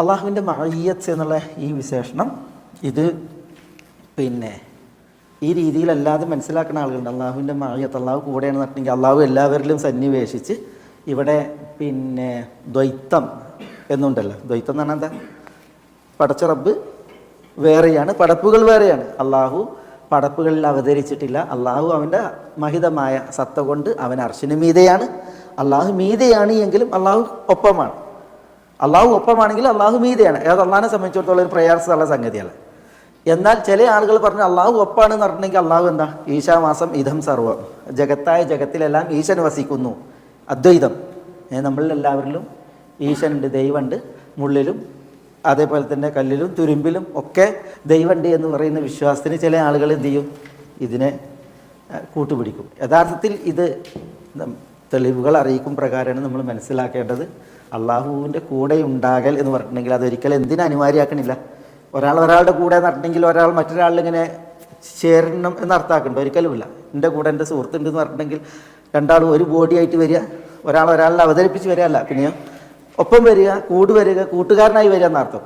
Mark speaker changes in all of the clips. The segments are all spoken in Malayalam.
Speaker 1: അള്ളാഹുവിന്റെ മഹയ്യത്ത് എന്നുള്ള ഈ വിശേഷണം ഇത് പിന്നെ ഈ രീതിയിലല്ലാതെ മനസ്സിലാക്കുന്ന ആളുകളുണ്ട്. അള്ളാഹുവിന്റെ മഹയ്യത്ത് അള്ളാഹു കൂടെയാണെന്ന് പറഞ്ഞിട്ടുണ്ടെങ്കിൽ അള്ളാഹു എല്ലാവരിലും സന്നിവേശിച്ച് ഇവിടെ പിന്നെ ദ്വൈത്തം എന്നുണ്ടല്ലോ. ദ്വൈത്തം എന്ന് പറഞ്ഞാൽ എന്താ? പടച്ച റബ്ബ് വേറെയാണ് പടപ്പുകൾ വേറെയാണ്. അള്ളാഹു പടപ്പുകളിൽ അവതരിച്ചിട്ടില്ല. അള്ളാഹു അവന്റെ മഹിതമായ സത്ത കൊണ്ട് അവൻ അർശിന് മീതയാണ്. അള്ളാഹു മീതയാണ് എങ്കിലും അള്ളാഹു ഒപ്പമാണ്. അള്ളാഹു ഒപ്പമാണെങ്കിൽ അള്ളാഹു മീതയാണ്. അത് അള്ളാഹിനെ സംബന്ധിച്ചിടത്തോളം ഒരു പ്രയാസമുള്ള സംഗതിയല്ല. എന്നാൽ ചില ആളുകൾ പറഞ്ഞു അള്ളാഹു ഒപ്പാണെന്ന് പറഞ്ഞിട്ടുണ്ടെങ്കിൽ അള്ളാഹു എന്താ? ഈശാമാസം ഇതം സർവം. ജഗത്തായ ജഗത്തിലെല്ലാം ഈശൻ വസിക്കുന്നു. അദ്വൈതം. നമ്മളിൽ എല്ലാവരിലും ഈശനുണ്ട് ദൈവമുണ്ട്. മുള്ളിലും അതേപോലെ തന്നെ കല്ലിലും തുരുമ്പിലും ഒക്കെ ദൈവമുണ്ട് എന്ന് പറയുന്ന വിശ്വാസത്തിന് ചില ആളുകൾ എന്ത് ചെയ്യും? ഇതിനെ കൂട്ടുപിടിക്കും. യഥാർത്ഥത്തിൽ ഇത് തെളിവുകൾ അറിയിക്കും പ്രകാരമാണ് നമ്മൾ മനസ്സിലാക്കേണ്ടത്. അള്ളാഹുവിന്റെ കൂടെ ഉണ്ടാകൽ എന്ന് പറഞ്ഞിട്ടുണ്ടെങ്കിൽ അതൊരിക്കലും എന്തിനും അനിവാര്യമാക്കണില്ല. ഒരാൾ ഒരാളുടെ കൂടെ എന്ന് പറഞ്ഞിട്ടുണ്ടെങ്കിൽ ഒരാൾ മറ്റൊരാളിങ്ങനെ ചേരണം എന്ന് അർത്ഥമാക്കണ്ട ഒരിക്കലുമില്ല എന്റെ കൂടെ എന്റെ സുഹൃത്തുണ്ടെന്ന് പറഞ്ഞിട്ടുണ്ടെങ്കിൽ രണ്ടാളും ഒരു ബോഡി ആയിട്ട് വരിക ഒരാൾ ഒരാളിനെ അവതരിപ്പിച്ച് വരികയല്ല പിന്നെ പിന്നെയോ ഒപ്പം വരിക കൂട് വരിക കൂട്ടുകാരനായി വരിക എന്നർത്ഥം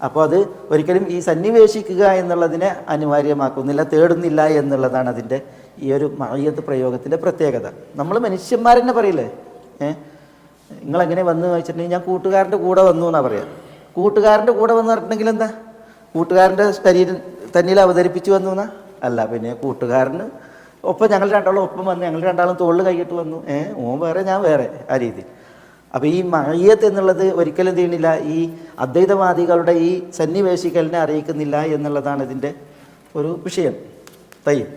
Speaker 1: അപ്പോൾ അത് ഒരിക്കലും ഈ സന്നിവേശിക്കുക എന്നുള്ളതിനെ അനിവാര്യമാക്കുന്നില്ല തേടുന്നില്ല എന്നുള്ളതാണ് അതിന്റെ ഈ ഒരു മഴയത്ത് പ്രയോഗത്തിന്റെ പ്രത്യേകത. നമ്മൾ മനുഷ്യന്മാരെന്നെ പറയില്ലേ? ഏഹ് നിങ്ങളെങ്ങനെ വന്നു വെച്ചിട്ടുണ്ടെങ്കിൽ ഞാൻ കൂട്ടുകാരന്റെ കൂടെ വന്നു എന്നാണ് പറയുക കൂട്ടുകാരന്റെ കൂടെ വന്ന് പറഞ്ഞിട്ടുണ്ടെങ്കിൽ എന്താ? കൂട്ടുകാരന്റെ ശരീരം തന്നിൽ അവതരിപ്പിച്ചു വന്നു എന്നാ? അല്ല പിന്നെ കൂട്ടുകാരന് ഒപ്പം ഞങ്ങൾ രണ്ടാളും ഒപ്പം വന്നു. ഞങ്ങൾ രണ്ടാളും തോളിൽ കൈയിട്ട് വന്നു. ഏഹ് ഓൻ വേറെ ഞാൻ വേറെ ആ രീതി. അപ്പോൾ ഈ മഴയത്ത് എന്നുള്ളത് ഒരിക്കലും തീണില്ല ഈ അദ്വൈതവാദികളുടെ ഈ സന്നിവേശിക്കലിനെ അറിയിക്കുന്നില്ല എന്നുള്ളതാണ് ഇതിന്റെ ഒരു വിഷയം. തയ്യം.